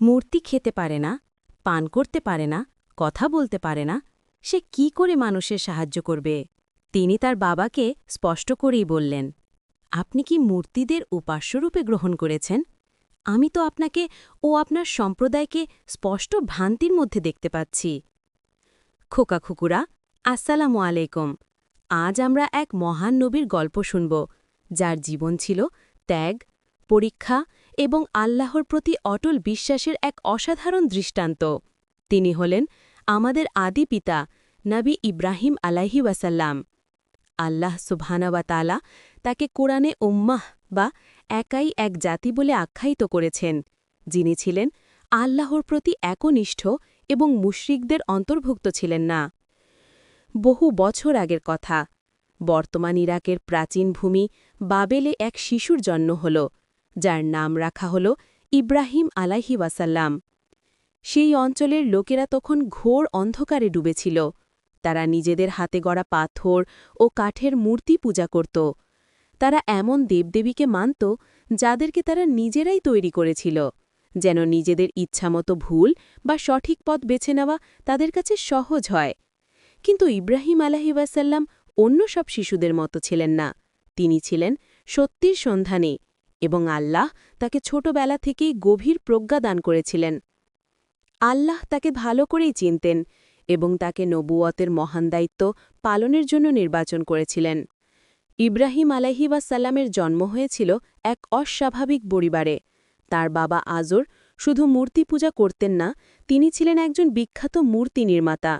মূর্তি খেতে পারে না, পান করতে পারে না, কথা বলতে পারে না, সে কি করে মানুষের সাহায্য করবে? তিনি তার বাবাকে স্পষ্ট করেই বললেন, আপনি কি মূর্তিদের উপাস্যরূপে গ্রহণ করেছেন? আমি তো আপনাকে ও আপনার সম্প্রদায়কে স্পষ্ট ভ্রান্তির মধ্যে দেখতে পাচ্ছি। খোকা খুকুরা, আসসালামু আলাইকুম। আজ আমরা এক মহান নবীর গল্প শুনব, যার জীবন ছিল ত্যাগ, পরীক্ষা এবং আল্লাহর প্রতি অটল বিশ্বাসের এক অসাধারণ দৃষ্টান্ত। তিনি হলেন আমাদের আদি পিতা, নবী ইব্রাহিম আলাহি ওয়াসাল্লাম। আল্লাহ সুবহানাওয়াতালা তাকে কোরআনে উম্মাহ বা একাই এক জাতি বলে আখ্যায়িত করেছেন। যিনি ছিলেন আল্লাহর প্রতি একনিষ্ঠ এবং মুশরিকদের অন্তর্ভুক্ত ছিলেন না। বহু বছর আগের কথা, বর্তমান ইরাকের প্রাচীন ভূমি বাবেলে এক শিশুর জন্ম হল। যার নাম রাখা হল ইব্রাহিম আলাহি ওয়াসাল্লাম। সেই অঞ্চলের লোকেরা তখন ঘোর অন্ধকারে ডুবেছিল। তারা নিজেদের হাতে গড়া পাথর ও কাঠের মূর্তি পূজা করত। তারা এমন দেবদেবীকে মানত যাদেরকে তারা নিজেরাই তৈরি করেছিল, যেন নিজেদের ইচ্ছামতো ভুল বা সঠিক পথ বেছে নেওয়া তাদের কাছে সহজ হয়। কিন্তু ইব্রাহিম আলাহি ওয়াসাল্লাম অন্য সব শিশুদের মতো ছিলেন না। তিনি ছিলেন সত্যির সন্ধানে। এবং আল্লাহ তাকে ছোটবেলা থেকেই গভীর প্রজ্ঞা দান করেছিলেন। আল্লাহ তাকে ভালো করেই চিনতেন এবং তাকে নবুয়তের মহান দায়িত্ব পালনের জন্য নির্বাচন করেছিলেন। ইব্রাহিম আলাহি ওয়াসাল্লামের জন্ম হয়েছিল এক অস্বাভাবিক পরিবারে। তার বাবা আজর শুধু মূর্তি পূজা করতেন না, তিনি ছিলেন একজন বিখ্যাত মূর্তি নির্মাতা।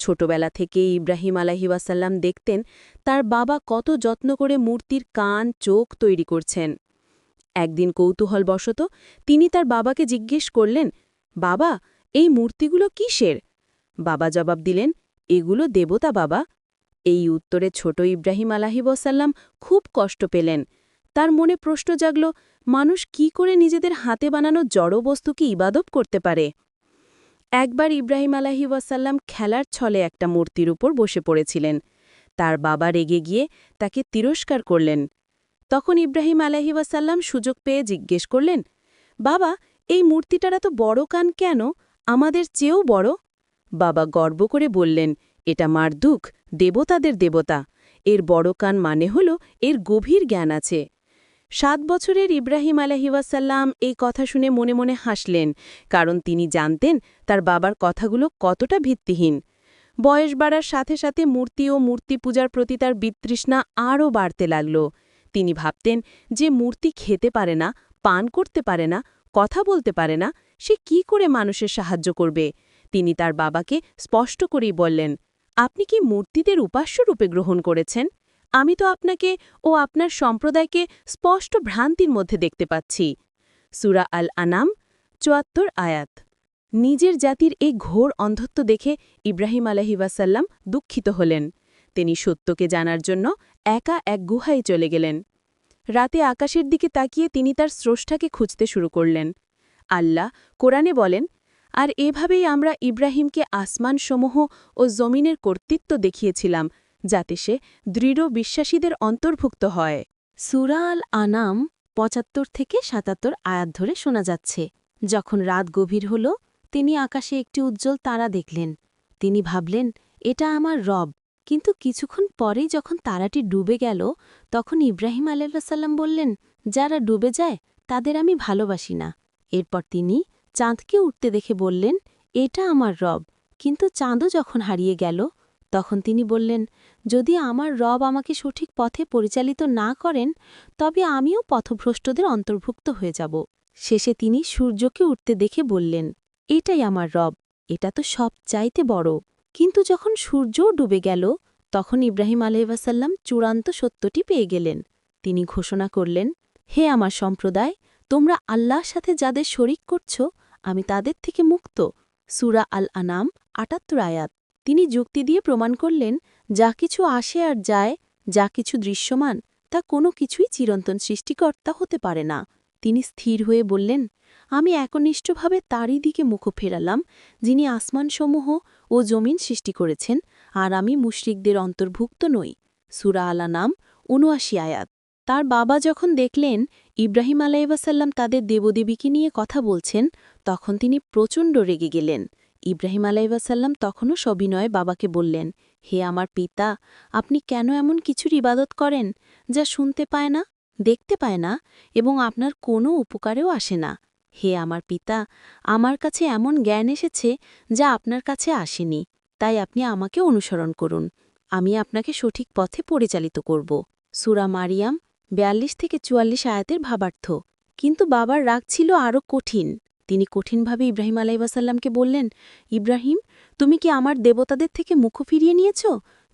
ছোটবেলা থেকে ইব্রাহিম আলাহিওয়াসাল্লাম দেখতেন তার বাবা কত যত্ন করে মূর্তির কান, চোখ তৈরি করছেন। একদিন কৌতূহলবশত তিনি তার বাবাকে জিজ্ঞেস করলেন, বাবা, এই মূর্তিগুলো কিসের? বাবা জবাব দিলেন, এগুলো দেবতা, বাবা। এই উত্তরে ছোট ইব্রাহিম আলাহিবসাল্লাম খুব কষ্ট পেলেন। তার মনে প্রশ্ন জাগল, মানুষ কি করে নিজেদের হাতে বানানো জড়বস্তুকে ইবাদত করতে পারে? একবার ইব্রাহিম আলাহি ওয়াসাল্লাম খেলার ছলে একটা মূর্তির উপর বসে পড়েছিলেন। তার বাবা রেগে গিয়ে তাকে তিরস্কার করলেন। তখন ইব্রাহিম আলাহি ওয়াসাল্লাম সুযোগ পেয়ে জিজ্ঞেস করলেন, বাবা, এই মূর্তিটার তো বড় কান কেন? আমাদের চেয়েও বড়? বাবা গর্ব করে বললেন, এটা মারদুক, দেবতাদের দেবতা। এর বড় কান মানে হল এর গভীর জ্ঞান আছে। সাত বছরের ইব্রাহিম আলহিওয়াসাল্লাম এই কথা শুনে মনে মনে হাসলেন, কারণ তিনি জানতেন তার বাবার কথাগুলো কতটা ভিত্তিহীন। বয়স বাড়ার সাথে সাথে মূর্তি ও মূর্তি পূজার প্রতি তার বিতৃষ্ণা আরও বাড়তে লাগল। তিনি ভাবতেন যে মূর্তি খেতে পারে না, পান করতে পারে না, কথা বলতে পারে না, সে কি করে মানুষের সাহায্য করবে? তিনি তার বাবাকে স্পষ্ট করেই বললেন, আপনি কি মূর্তিদের উপাস্য রূপে গ্রহণ করেছেন? আমি তো আপনাকে ও আপনার সম্প্রদায়কে স্পষ্ট ভ্রান্তির মধ্যে দেখতে পাচ্ছি। সুরা আল আনাম চুয়াত্তর আয়াত। নিজের জাতির এই ঘোর অন্ধত্ব দেখে ইব্রাহিম আলহিবাসাল্লাম দুঃখিত হলেন। তিনি সত্যকে জানার জন্য একা এক গুহায় চলে গেলেন। রাতে আকাশের দিকে তাকিয়ে তিনি তার স্রষ্টাকে খুঁজতে শুরু করলেন। আল্লাহ কোরআনে বলেন, আর এভাবেই আমরা ইব্রাহিমকে আসমানসমূহ ও জমিনের কর্তৃত্ব দেখিয়েছিলাম, যাতে সে দৃঢ় বিশ্বাসীদের অন্তর্ভুক্ত হয়। সুরা আল আনাম পঁচাত্তর থেকে সাতাত্তর আয়াত ধরে শোনা যাচ্ছে। যখন রাত গভীর হল, তিনি আকাশে একটি উজ্জ্বল তারা দেখলেন। তিনি ভাবলেন, এটা আমার রব। কিন্তু কিছুক্ষণ পরেই যখন তারাটি ডুবে গেল, তখন ইব্রাহিম আল্লাসাল্লাম বললেন, যারা ডুবে যায়, তাদের আমি ভালোবাসি না। এরপর তিনি চাঁদকে উঠতে দেখে বললেন, এটা আমার রব। কিন্তু চাঁদও যখন হারিয়ে গেল, তখন তিনি বললেন, যদি আমার রব আমাকে সঠিক পথে পরিচালিত না করেন, তবে আমিও পথভ্রষ্টদের অন্তর্ভুক্ত হয়ে যাব। শেষে তিনি সূর্যকে উঠতে দেখে বললেন, এটাই আমার রব, এটা তো সব চাইতে বড়। কিন্তু যখন সূর্যও ডুবে গেল, তখন ইব্রাহিম আলহাসাল্লাম চূড়ান্ত সত্যটি পেয়ে গেলেন। তিনি ঘোষণা করলেন, হে আমার সম্প্রদায়, তোমরা আল্লাহর সাথে যাদের শরিক করছ, আমি তাদের থেকে মুক্ত। সুরা আল আনাম আটাত্তর আয়াত। তিনি যুক্তি দিয়ে প্রমাণ করলেন, যা কিছু আসে আর যায়, যা কিছু দৃশ্যমান, তা কোনো কিছুই চিরন্তন সৃষ্টিকর্তা হতে পারে না। তিনি স্থির হয়ে বললেন আমি একনিষ্ঠভাবে তারই দিকে মুখ ফেরালাম, যিনি আসমানসমূহ ও জমিন সৃষ্টি করেছেন, আর আমি মুশরিকদের অন্তর্ভুক্ত নই। সুরা আলা নাম উনআশি আয়াত। তার বাবা যখন দেখলেন ইব্রাহিম আলাইবাসাল্লাম তাদের দেবদেবীকে নিয়ে কথা বলছেন, তখন তিনি প্রচণ্ড রেগে গেলেন। ইব্রাহিম আলাইবাসাল্লাম তখনও সবিনয়ে বাবাকে বললেন, হে আমার পিতা, আপনি কেন এমন কিছুর ইবাদত করেন, যা শুনতে পায় না, দেখতে পায় না, এবং আপনার কোনো উপকারেও আসে না? হে আমার পিতা, আমার কাছে এমন জ্ঞান এসেছে যা আপনার কাছে আসেনি, তাই আপনি আমাকে অনুসরণ করুন। আমি আপনাকে সঠিক পথে পরিচালিত করব। সুরা মারিয়াম বিয়াল্লিশ থেকে চুয়াল্লিশ আয়াতের ভাবার্থ। কিন্তু বাবার রাগ ছিল আরও কঠিন। তিনি কঠিনভাবে ইব্রাহিম আলাইবাসাল্লামকে বললেন, ইব্রাহিম, তুমি কি আমার দেবতাদের থেকে মুখ ফিরিয়ে নিয়েছ?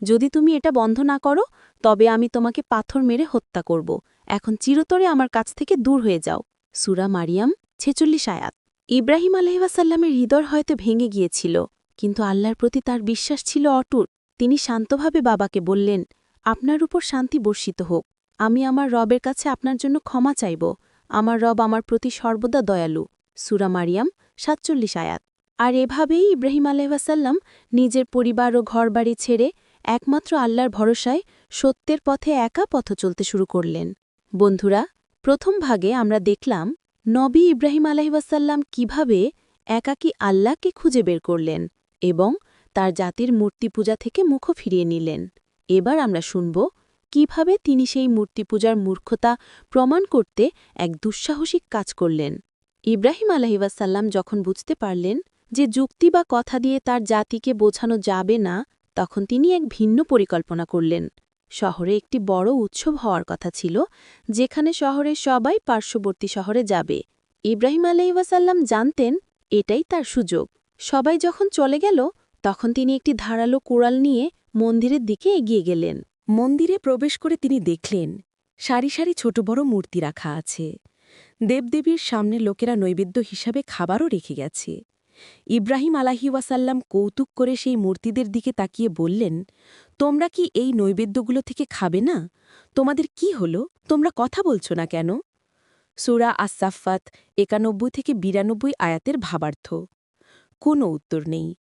যদি তুমি এটা বন্ধ না করো, তবে আমি তোমাকে পাথর মেরে হত্যা করব। এখন চিরতরে আমার কাছ থেকে দূর হয়ে যাও। সুরা মারিয়াম ছেচল্লিশ আয়াত। ইব্রাহিম আলহিবাসাল্লামের হৃদয় হয়তো ভেঙে গিয়েছিল, কিন্তু আল্লাহর প্রতি তার বিশ্বাস ছিল অটুট। তিনি শান্তভাবে বাবাকে বললেন, আপনার উপর শান্তি বর্ষিত হোক। আমি আমার রবের কাছে আপনার জন্য ক্ষমা চাইব। আমার রব আমার প্রতি সর্বদা দয়ালু। সুরা মারিয়াম, সাতচল্লিশ আয়াত। আর এভাবেই ইব্রাহিম আলহাসাল্লাম নিজের পরিবার ও ঘরবাড়ি ছেড়ে একমাত্র আল্লাহর ভরসায় সত্যের পথে একা পথ চলতে শুরু করলেন। বন্ধুরা, প্রথম ভাগে আমরা দেখলাম নবী ইব্রাহিম আলহিবাসাল্লাম কীভাবে একাকী আল্লাহকে খুঁজে বের করলেন এবং তার জাতির মূর্তি পূজা থেকে মুখ ফিরিয়ে নিলেন। এবার আমরা শুনব কীভাবে তিনি সেই মূর্তি পূজার মূর্খতা প্রমাণ করতে এক দুঃসাহসিক কাজ করলেন। ইব্রাহিম আলহিবাসাল্লাম যখন বুঝতে পারলেন যে যুক্তি বা কথা দিয়ে তার জাতিকে বোঝানো যাবে না, তখন তিনি এক ভিন্ন পরিকল্পনা করলেন। শহরে একটি বড় উৎসব হওয়ার কথা ছিল, যেখানে শহরের সবাই পার্শ্ববর্তী শহরে যাবে। ইব্রাহিম আলহিবাসাল্লাম জানতেন এটাই তার সুযোগ। সবাই যখন চলে গেল, তখন তিনি একটি ধারালো কুড়াল নিয়ে মন্দিরের দিকে এগিয়ে গেলেন। মন্দিরে প্রবেশ করে তিনি দেখলেন, সারি সারি ছোট বড় মূর্তি রাখা আছে। দেবদেবীর সামনে লোকেরা নৈবেদ্য হিসাবে খাবারও রেখে গেছে। ইব্রাহিম আলাহিওয়াসাল্লাম কৌতুক করে সেই মূর্তিদের দিকে তাকিয়ে বললেন তোমরা কি এই নৈবেদ্যগুলো থেকে খাবে না? তোমাদের কি হলো? তোমরা কথা বলছ না কেন? সুরা আসাফাত একানব্বই থেকে বিরানব্বই আয়াতের ভাবার্থ। কোনো উত্তর নেই।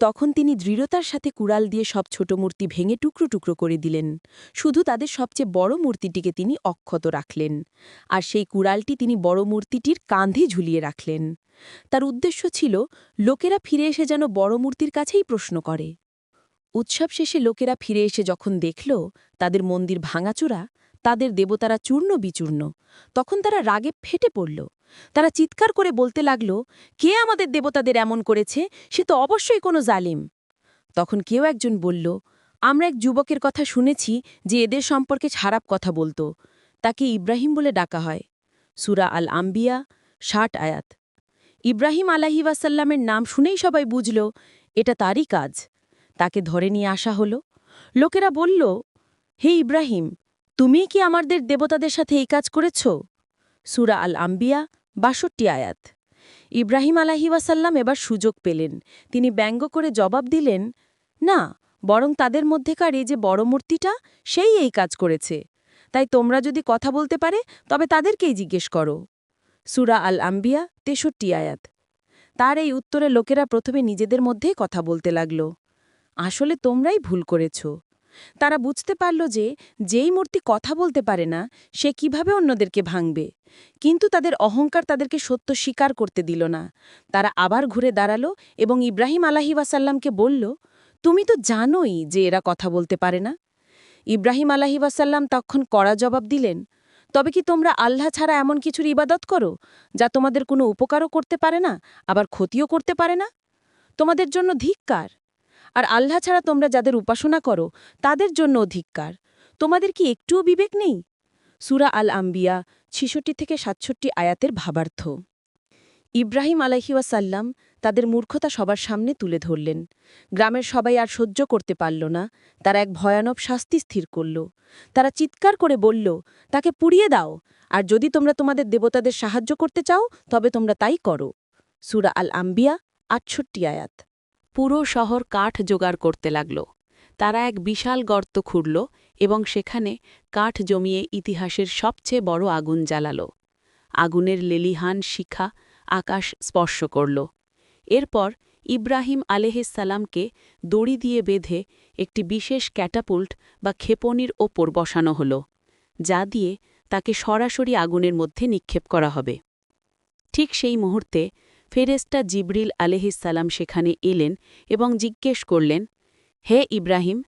তখন তিনি দৃঢ়তার সাথে কুড়াল দিয়ে সব ছোট মূর্তি ভেঙে টুকরো টুকরো করে দিলেন। শুধু তাদের সবচেয়ে বড় মূর্তিটিকে তিনি অক্ষত রাখলেন। আর সেই কুড়ালটি তিনি বড় মূর্তিটির কাঁধে ঝুলিয়ে রাখলেন। তার উদ্দেশ্য ছিল, লোকেরা ফিরে এসে যেন বড় মূর্তির কাছেই প্রশ্ন করে। উৎসব শেষে লোকেরা ফিরে এসে যখন দেখল তাদের মন্দির ভাঙাচোরা, তাদের দেবতারা চূর্ণ বিচূর্ণ, তখন তারা রাগে ফেটে পড়ল। তারা চিৎকার করে বলতে লাগল, কে আমাদের দেবতাদের এমন করেছে? সে তো অবশ্যই কোনো জালিম। তখন কেউ একজন বলল, আমরা এক যুবকের কথা শুনেছি যে এদের সম্পর্কে খারাপ কথা বলতো। তাকে ইব্রাহিম বলে ডাকা হয়। সুরা আল আম্বিয়া ষাট আয়াত। ইব্রাহিম আলাহিবাসাল্লামের নাম শুনেই সবাই বুঝল, এটা তারই কাজ। তাকে ধরে নিয়ে আসা হল। লোকেরা বলল, হে ইব্রাহিম, তুমি কি আমাদের দেবতাদের সাথে এই কাজ করেছ? সুরা আল আম্বিয়া বাষট্টি আয়াত। ইব্রাহিম আলাহিওয়াসাল্লাম এবার সুযোগ পেলেন। তিনি ব্যঙ্গ করে জবাব দিলেন, না, বরং তাদের মধ্যেকার এই যে বড় মূর্তিটা, সেই এই কাজ করেছে। তাই তোমরা যদি কথা বলতে পারে, তবে তাদেরকেই জিজ্ঞেস করো। সুরা আল আম্বিয়া তেষট্টি আয়াত। তার এই উত্তরে লোকেরা প্রথমে নিজেদের মধ্যেই কথা বলতে লাগল। আসলে তোমরাই ভুল করেছ। তারা বুঝতে পারল যে, যেই মূর্তি কথা বলতে পারে না, সে কীভাবে অন্যদেরকে ভাঙবে। কিন্তু তাদের অহংকার তাদেরকে সত্য স্বীকার করতে দিল না। তারা আবার ঘুরে দাঁড়াল এবং ইব্রাহিম আলাহি ওয়াসাল্লামকে বলল, তুমি তো জানোই যে এরা কথা বলতে পারে না। ইব্রাহিম আলাহি ওয়াসাল্লাম তখন কড়া জবাব দিলেন, তবে কি তোমরা আল্লাহ ছাড়া এমন কিছুর ইবাদত করো, যা তোমাদের কোনো উপকারও করতে পারে না, আবার ক্ষতিও করতে পারে না? তোমাদের জন্য ধিক্কার। আর আল্লাহ ছাড়া তোমরা যাদের উপাসনা করো, তাদের জন্য ধিক্কার তোমাদের কি একটুও বিবেক নেই? সুরা আল আম্বিয়া ছিষট্টি থেকে সাতষট্টি আয়াতের ভাবার্থ। ইব্রাহিম আলাহিওয়াসাল্লাম তাদের মূর্খতা সবার সামনে তুলে ধরলেন। গ্রামের সবাই আর সহ্য করতে পারল না, তারা এক ভয়ানক শাস্তি স্থির করল। তারা চিৎকার করে বলল, তাকে পুড়িয়ে দাও, আর যদি তোমরা তোমাদের দেবতাদের সাহায্য করতে চাও, তবে তোমরা তাই করো। সুরা আল আম্বিয়া আটষট্টি আয়াত। পুরো শহর কাঠ জোগাড় করতে লাগল। তারা এক বিশাল গর্ত খুঁড়ল এবং সেখানে কাঠ জমিয়ে ইতিহাসের সবচেয়ে বড় আগুন জ্বালাল। আগুনের লেলিহান শিখা আকাশ স্পর্শ করল। এরপর ইব্রাহিম আলেহিসাল্লামকে দড়ি দিয়ে বেঁধে একটি বিশেষ ক্যাটাপুল্ট বা ক্ষেপণির ওপর বসানো হল, যা দিয়ে তাকে সরাসরি আগুনের মধ্যে নিক্ষেপ করা হবে। ঠিক সেই মুহূর্তে ফেরেস্তা জিবরিল আলহিসাল্লাম সেখানে এলেন এবং জিজ্ঞেস করলেন, হে ইব্রাহিম,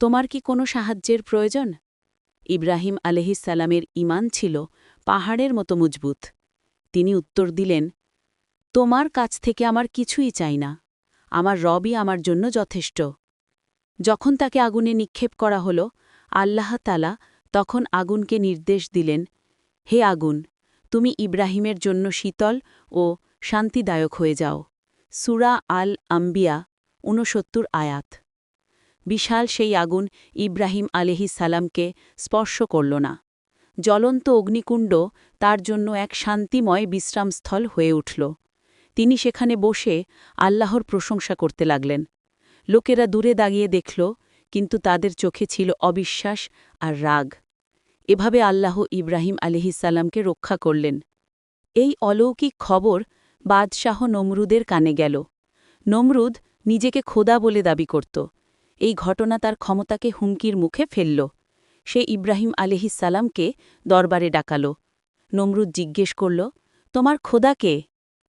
তোমার কি কোনো সাহায্যের প্রয়োজন? ইব্রাহিম আলহিসাল্লামের ইমান ছিল পাহাড়ের মতো মজবুত। তিনি উত্তর দিলেন, তোমার কাছ থেকে আমার কিছুই চাই না, আমার রবই আমার জন্য যথেষ্ট। যখন তাকে আগুনে নিক্ষেপ করা হল, আল্লাহ তালা তখন আগুনকে নির্দেশ দিলেন, হে আগুন, তুমি ইব্রাহিমের জন্য শীতল ও শান্তিদায়ক হয়ে যাও। সুরা আল আম্বিয়া ঊনসত্তর আয়াত। বিশাল সেই আগুন ইব্রাহিম আলিহিস সালামকে স্পর্শ করল না। জ্বলন্ত অগ্নিকুণ্ড তার জন্য এক শান্তিময় বিশ্রামস্থল হয়ে উঠল। তিনি সেখানে বসে আল্লাহর প্রশংসা করতে লাগলেন। লোকেরা দূরে দাঁড়িয়ে দেখল, কিন্তু তাদের চোখে ছিল অবিশ্বাস আর রাগ। এভাবে আল্লাহ ইব্রাহিম আলিহিসাল্লামকে রক্ষা করলেন। এই অলৌকিক খবর বাদশাহ নমরুদের কানে গেল। নমরুদ নিজেকে খোদা বলে দাবি করত। এই ঘটনা তার ক্ষমতাকে হুমকির মুখে ফেলল। সে ইব্রাহিম আলিহিসাল্লামকে দরবারে ডাকাল। নমরুদ জিজ্ঞেস করল, তোমার খোদাকে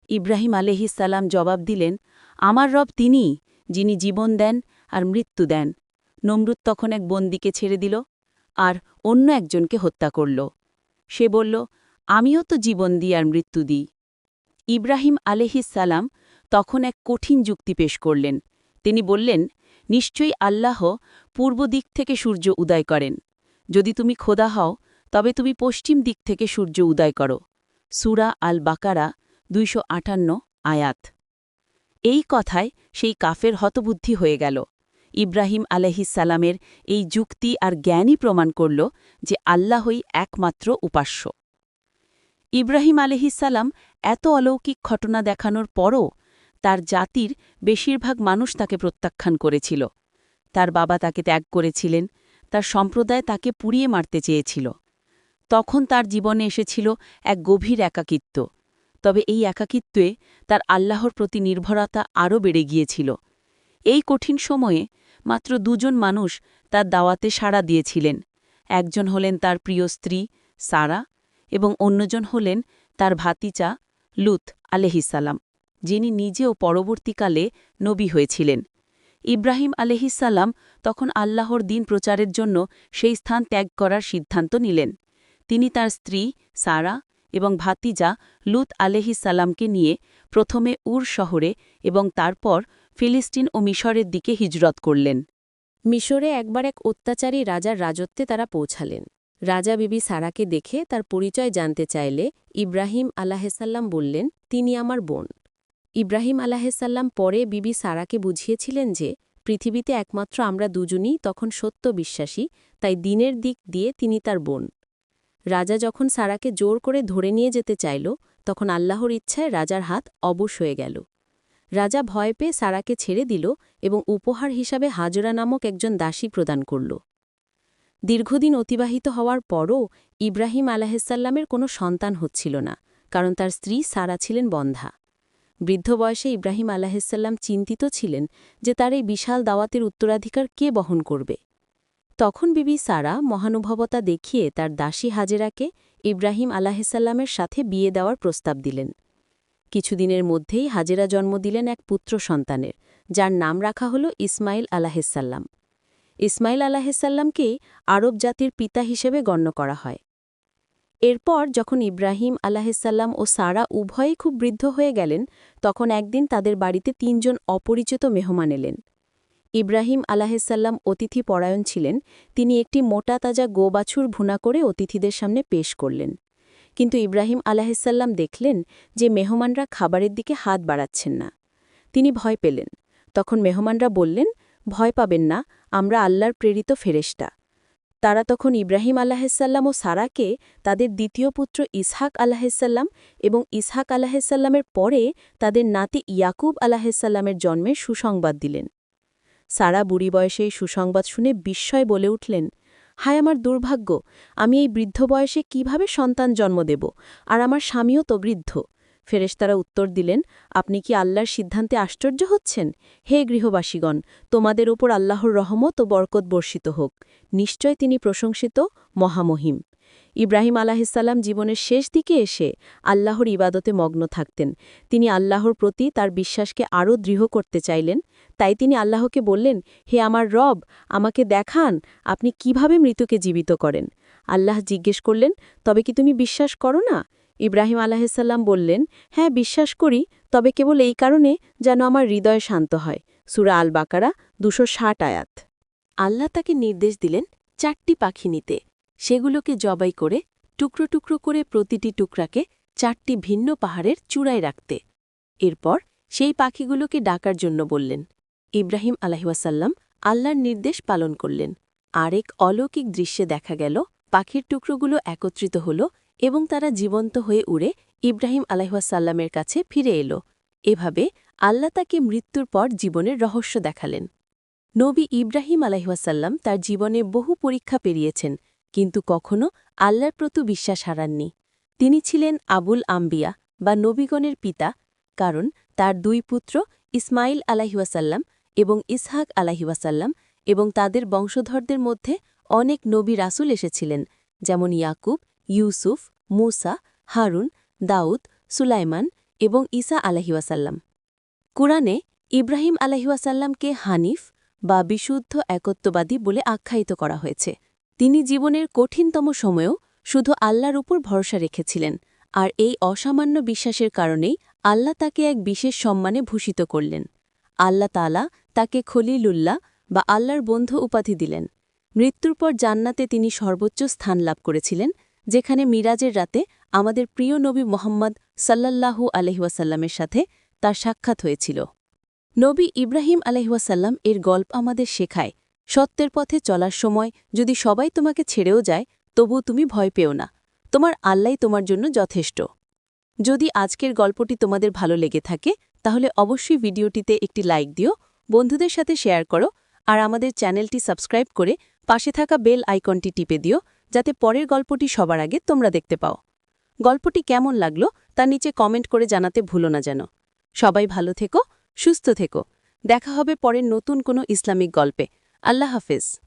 ইব্রাহিম আলিহিসাল্লাম জবাব দিলেন, আমার রব তিনি, যিনি জীবন দেন আর মৃত্যু দেন। নমরুদ তখন এক বন্দিকে ছেড়ে দিল আর অন্য একজনকে হত্যা করল। সে বলল, আমিও তো জীবন দিই আর মৃত্যু দিই। ইব্রাহিম আলেহিসাল্লাম তখন এক কঠিন যুক্তি পেশ করলেন। তিনি বললেন, নিশ্চয়ই আল্লাহ পূর্ব দিক থেকে সূর্য উদয় করেন। যদি তুমি খোদা হও, তবে তুমি পশ্চিম দিক থেকে সূর্য উদয় করো। সুরা আল বাকারা দুইশো আয়াত। এই কথায় সেই কাফের হতবুদ্ধি হয়ে গেল। ইব্রাহিম আলহিসাল্লামের এই যুক্তি আর জ্ঞানই প্রমাণ করল যে আল্লাহই একমাত্র উপাস্য। ইব্রাহিম আলহিসাল্লাম এত অলৌকিক ঘটনা দেখানোর পরও তার জাতির বেশিরভাগ মানুষ তাকে প্রত্যাখ্যান করেছিল। তার বাবা তাকে ত্যাগ করেছিলেন, তার সম্প্রদায় তাকে পুড়িয়ে মারতে চেয়েছিল। তখন তার জীবনে এসেছিল এক গভীর একাকিত্ব। তবে এই একাকিত্বে তার আল্লাহর প্রতি নির্ভরতা আরও বেড়ে গিয়েছিল। এই কঠিন সময়ে মাত্র দুজন মানুষ তার দাওয়াতে সাড়া দিয়েছিলেন। একজন হলেন তার প্রিয় স্ত্রী সারা এবং অন্যজন হলেন তার ভাতিচা লুত আলেহিসাল্লাম, যিনি নিজেও পরবর্তীকালে নবী হয়েছিলেন। ইব্রাহিম আলেহিসাল্লাম তখন আল্লাহর দিন প্রচারের জন্য সেই স্থান ত্যাগ করার সিদ্ধান্ত নিলেন। তিনি তার স্ত্রী সারা এবং ভাতিজা লুত আলেহিসাল্লামকে নিয়ে প্রথমে উর শহরে এবং তারপর ফিলিস্তিন ও মিশরের দিকে হিজরত করলেন। মিশরে একবার এক অত্যাচারী রাজার রাজত্বে তারা পৌঁছালেন। রাজা বিবি সারাকে দেখে তার পরিচয় জানতে চাইলে ইব্রাহিম আলাহেসাল্লাম বললেন, তিনি আমার বোন। ইব্রাহিম আলাহেসাল্লাম পরে বিবি সারাকে বুঝিয়েছিলেন যে, পৃথিবীতে একমাত্র আমরা দুজনই তখন সত্য বিশ্বাসী, তাই দিনের দিক দিয়ে তিনি তার বোন। রাজা যখন সারাকে জোর করে ধরে নিয়ে যেতে চাইল, তখন আল্লাহর ইচ্ছায় রাজার হাত অবশ হয়ে গেল। রাজা ভয় পেয়ে সারাকে ছেড়ে দিল এবং উপহার হিসাবে হাজরা নামক একজন দাসী প্রদান করল। দীর্ঘদিন অতিবাহিত হওয়ার পরও ইব্রাহিম আলাহিসাল্লামের কোনো সন্তান হচ্ছিল না, কারণ তার স্ত্রী সারা ছিলেন বন্ধা। বৃদ্ধ বয়সে ইব্রাহিম আলাহিসাল্লাম চিন্তিত ছিলেন যে তার এই বিশাল দাওয়াতের উত্তরাধিকার কে বহন করবে। তখন বিবি সারা মহানুভবতা দেখিয়ে তার দাসী হাজেরাকে ইব্রাহিম আলাহিসাল্লামের সাথে বিয়ে দেওয়ার প্রস্তাব দিলেন। কিছুদিনের মধ্যেই হাজেরা জন্ম দিলেন এক পুত্র সন্তানের, যার নাম রাখা হল ইসমাইল আলাহিসাল্লাম ইসমাইল আলাহিসাল্লামকেই আরব জাতির পিতা হিসেবে গণ্য করা হয়। এরপর যখন ইব্রাহিম আলাহিসাল্লাম ও সারা উভয়েই খুব বৃদ্ধ হয়ে গেলেন, তখন একদিন তাদের বাড়িতে তিনজন অপরিচিত মেহমান এলেন। ইব্রাহিম আলাহিসাল্লাম অতিথি পরায়ণ ছিলেন, তিনি একটি মোটা তাজা গোবাছুর ভুনা করে অতিথিদের সামনে পেশ করলেন। কিন্তু ইব্রাহিম আলাহিসাল্লাম দেখলেন যে মেহমানরা খাবারের দিকে হাত বাড়াচ্ছেন না। তিনি ভয় পেলেন। তখন মেহমানরা বললেন ভয় পাবেন না, আমরা আল্লাহর প্রেরিত ফেরেস্টা তারা তখন ইব্রাহিম আলাহিসাল্লাম ও সারাকে, তাদের দ্বিতীয় পুত্র ইসহাক আলাহিসাল্লাম এবং ইসহাক আলাহিসাল্লামের পরে তাদের নাতি ইয়াকুব আলাহিসাল্লামের জন্মের সুসংবাদ দিলেন। সারা বুড়ি বয়সে এই সুসংবাদ শুনে বিস্ময় বলে উঠলেন, হায় আমার দুর্ভাগ্য, আমি এই বৃদ্ধ বয়সে কীভাবে সন্তান জন্ম দেব, আর আমার স্বামীও তো বৃদ্ধ। ফেরেশতারা উত্তর দিলেন, আপনি কি আল্লাহর সিদ্ধান্তে আশ্চর্য হচ্ছেন? হে গৃহবাসীগণ, তোমাদের ওপর আল্লাহর রহমত ও বরকত বর্ষিত হোক। নিশ্চয় তিনি প্রশংসিত মহামহিম। ইব্রাহিম আলাহিসাল্লাম জীবনের শেষ দিকে এসে আল্লাহর ইবাদতে মগ্ন থাকতেন। তিনি আল্লাহর প্রতি তার বিশ্বাসকে আরও দৃঢ় করতে চাইলেন। তাই তিনি আল্লাহকে বললেন, হে আমার রব, আমাকে দেখান আপনি কীভাবে মৃতকে জীবিত করেন। আল্লাহ জিজ্ঞেস করলেন, তবে কি তুমি বিশ্বাস করো না? ইব্রাহিম আলাহিসাল্লাম বললেন হ্যাঁ বিশ্বাস করি, তবে কেবল এই কারণে যেন আমার হৃদয় শান্ত হয়। সুরা আল বাকারা দুশো ষাট আয়াত। আল্লাহ তাকে নির্দেশ দিলেন চারটি পাখি নিতে। সেগুলোকে জবাই করে, টুকরো টুকরো করে প্রতিটি টুকরাকে চারটি ভিন্ন পাহাড়ের চূড়ায় রাখতে। এরপর সেই পাখিগুলোকে ডাকার জন্য বললেন। ইব্রাহিম আলাহিওয়াসাল্লাম আল্লাহর নির্দেশ পালন করলেন। আরেক অলৌকিক দৃশ্যে দেখা গেল, পাখির টুকরোগুলো একত্রিত হল এবং তারা জীবন্ত হয়ে উড়ে ইব্রাহিম আলাহিওয়াসাল্লামের কাছে ফিরে এলো। এভাবে আল্লাহ তাকে মৃত্যুর পর জীবনের রহস্য দেখালেন। নবী ইব্রাহিম আলাহিওয়াসাল্লাম তার জীবনে বহু পরীক্ষা পেরিয়েছেন, কিন্তু কখনো আল্লাহর প্রতি বিশ্বাস হারাননি। তিনি ছিলেন আবুল আম্বিয়া বা নবীগণের পিতা, কারণ তার দুই পুত্র ইসমাইল আলাহিওয়াসাল্লাম এবং ইসহাক আলাহিওয়াসাল্লাম এবং তাদের বংশধরদের মধ্যে অনেক নবী রাসুল এসেছিলেন, যেমন ইয়াকুব ইউসুফ, মুসা, হারুন, দাউদ, সুলাইমান এবং ঈসা আলাহিওয়াসাল্লাম কুরআনে ইব্রাহিম আলাহিওয়াসাল্লামকে হানিফ বা বিশুদ্ধ একত্ববাদী বলে আখ্যায়িত করা হয়েছে। তিনি জীবনের কঠিনতম সময়েও শুধু আল্লাহর উপর ভরসা রেখেছিলেন আর এই অসামান্য বিশ্বাসের কারণেই আল্লাহ তাকে এক বিশেষ সম্মানে ভূষিত করলেন। আল্লাহ তালা তাকে খলিলুল্লাহ বা আল্লাহর বন্ধু উপাধি দিলেন। মৃত্যুর পর জান্নাতে তিনি সর্বোচ্চ স্থান লাভ করেছিলেন যেখানে মিরাজের রাতে আমাদের প্রিয় নবী মোহাম্মদ সাল্লাল্লাহু আলহিওয়াসাল্লামের সাথে তার সাক্ষাৎ হয়েছিল। নবী ইব্রাহিম আলহিওয়াসাল্লাম এর গল্প আমাদের শেখায়, সত্যের পথে চলার সময় যদি সবাই তোমাকে ছেড়েও যায় তবু তুমি ভয় পেও না, তোমার আল্লাই তোমার জন্য যথেষ্ট। যদি আজকের গল্পটি তোমাদের ভালো লেগে থাকে, তাহলে অবশ্যই ভিডিওটিতে একটি লাইক দিও, বন্ধুদের সাথে শেয়ার করো, আর আমাদের চ্যানেলটি সাবস্ক্রাইব করে পাশে থাকা বেল আইকনটি টিপে দিও যাতে পরের গল্পটি সবার আগে তোমরা দেখতে পাও। গল্পটি কেমন লাগল তা নিচে কমেন্ট করে জানাতে ভুলো না যেন। সবাই ভালো থেকো, সুস্থ থেকো। দেখা হবে পরের নতুন কোনো ইসলামিক গল্পে। আল্লাহ হাফেজ।